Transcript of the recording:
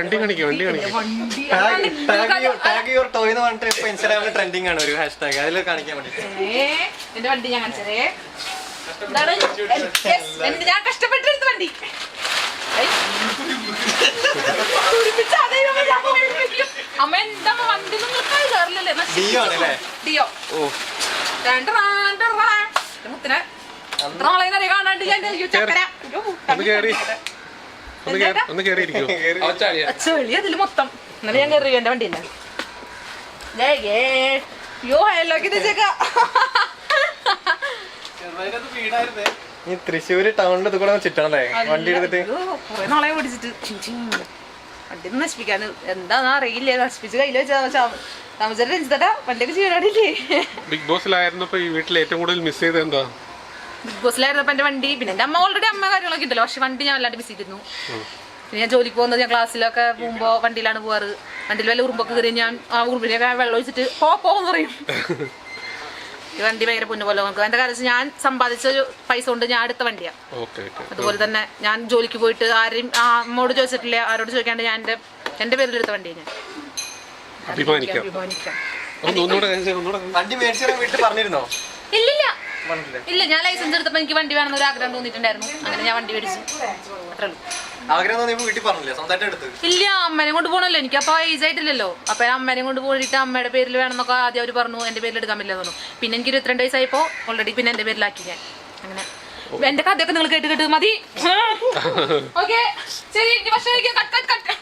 വണ്ടി കാണിക്കാം വണ്ടി കാണിക്കാം. വണ്ടി. ടാഗ് യുവർ ടോയ് എന്ന് പറഞ്ഞിട്ട് ഇപ്പൊ ഇൻസ്റ്റാഗ്രാമിൽ ട്രെൻഡിങ് ആണ് ഒരു ഹാഷ്ടാഗ് അതിൽ കാണിക്കാൻ വേണ്ടി. എന്റെ വണ്ടി ഞാൻ കാണിച്ചതേ ഞാൻ കഷ്ടപ്പെട്ടെടുത്ത വണ്ടി. അമ്മ എന്താ വണ്ടി കയറില്ലല്ലേ ഡിയോ ആണല്ലേ? ഡിയോ. ഓ. രണ്ട് മുത്തിനെ കാണാണ്ട് ഞാൻ ചക്കര. ഒന്ന് കേറി ഒന്ന് കേറി. ഒന്ന് കേറിയിരിക്കോ ചെളി അതിൽ മൊത്തം. എന്നാലും ഞാൻ കയറി എന്റെ വണ്ടിയില്ല. യോ ഹയലോക്ക് ഈ തൃശ്ശൂര് ടൗണിന്റെ കൂടെ ചുറ്റണല്ലേ വണ്ടി എടുത്തിട്ട്. നാളെ ചിൻ. വണ്ടി നശിപ്പിക്കാൻ എന്താന്ന് അറിയില്ല. നശിപ്പിച്ച് കയ്യിൽ വെച്ചാ താമസിച്ചിട്ട് രഞ്ജിതട്ടാ വണ്ടിയൊക്കെ ചെയ്യാനില്ലേ ബിഗ് ബോസിലായിരുന്നപ്പോ ഈ വീട്ടിൽ ഏറ്റവും കൂടുതൽ മിസ് ചെയ്തത് എന്താ? ബിഗ് ബോസിലായിരുന്നപ്പോ എന്റെ വണ്ടി. പിന്നെ എന്റെ അമ്മ ഓൾറെഡി അമ്മ കാര്യങ്ങളൊക്കെ ഉണ്ടല്ലോ. പക്ഷെ വണ്ടി ഞാൻ വല്ലാണ്ട് ബിസി ഇരുന്നു. പിന്നെ ഞാൻ ജോലിക്ക് പോകുന്നത് ഞാൻ ക്ലാസ്സിലൊക്കെ പോകുമ്പോ വണ്ടിയിലാണ് പോവാറ്. വണ്ടിയിൽ വല്ല ഉറുമ്പൊക്കെ കയറി ഞാൻ ആ ഉറുമ്പിനൊക്കെ വെള്ളം ഒഴിച്ചിട്ട് പോ പോന്ന് പറയും. ഈ വണ്ടി ഭയങ്കര പൊന്നു പോലെ നോക്കും എന്റെ കാലത്ത് ഞാൻ സമ്പാദിച്ച ഒരു പൈസ കൊണ്ട് ഞാൻ അടുത്ത വണ്ടിയാ. അതുപോലെ തന്നെ ഞാൻ ജോലിക്ക് പോയിട്ട് ആരെയും ആ അമ്മോട് ചോദിച്ചിട്ടില്ല. ആരോട് ചോദിക്കാണ്ട് ഞാൻ എന്റെ എന്റെ പേരിലെടുത്ത വണ്ടിയാ ഞാൻ. അഭിമാനിക്കാം. ഇല്ലില്ല. ഇല്ല ഞാൻ ലൈസൻസ് എടുത്തപ്പോ എനിക്ക് വണ്ടി വേണമെന്ന് ഒരു ആഗ്രഹം തോന്നിയിട്ടുണ്ടായിരുന്നു. അങ്ങനെ ഞാൻ വണ്ടി മേടിച്ചു. അത്രേ ഉള്ളൂ. ആഗ്രഹം തോന്നിയപ്പോ വീട്ടിൽ പറഞ്ഞില്ലേ? സ്വന്തമായിട്ട് എടുത്ത്. ഇല്ല അമ്മേനെ കൊണ്ട് പോകണല്ലോ എനിക്ക് അപ്പൊ ഏജ് ആയിട്ടില്ലല്ലോ. അപ്പൊ ഞാൻ അമ്മനെ കൊണ്ട് പോയിട്ട് അമ്മയുടെ പേരിൽ വേണമെന്നൊക്കെ ആദ്യം അവർ പറഞ്ഞു. എന്റെ പേരിൽ എടുക്കാൻ പറ്റില്ല തോന്നുന്നു. പിന്നെ എനിക്ക് ഇരുപത്തിരണ്ട് വയസ്സായപ്പോ? ഓൾറെഡി പിന്നെ എന്റെ പേരിലാക്കി ഞാൻ. അങ്ങനെ. എന്റെ കഥയൊക്കെ നിങ്ങൾ കേട്ട് കേട്ട് മതി. ഓക്കെ ശരി ഭക്ഷണം കട്ട് കട്ട്